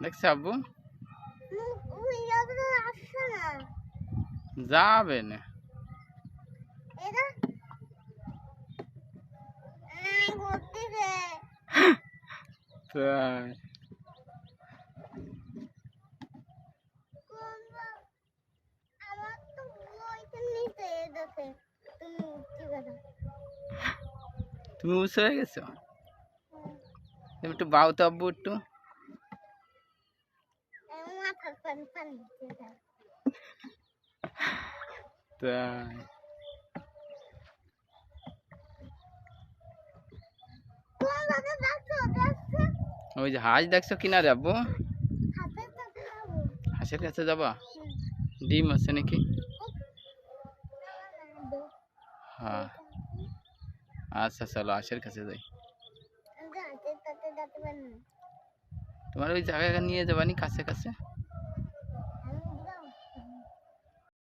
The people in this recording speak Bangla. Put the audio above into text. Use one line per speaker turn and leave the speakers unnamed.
দেখছে আব্বু। যাবে না। তাই।
তুমি
উৎস হয়ে গেছো? তুমি একটু বাউ তো আব্বু একটু। তাই ওই যে হাঁস দেখছ কিনা
খাব
হাঁসের কাছে যাবা ডিম আছে নাকি হ্যাঁ আচ্ছা চলো হাঁসের কাছে যাই তোমার ওই জায়গায় নিয়ে যাবানি কাছে কাছে?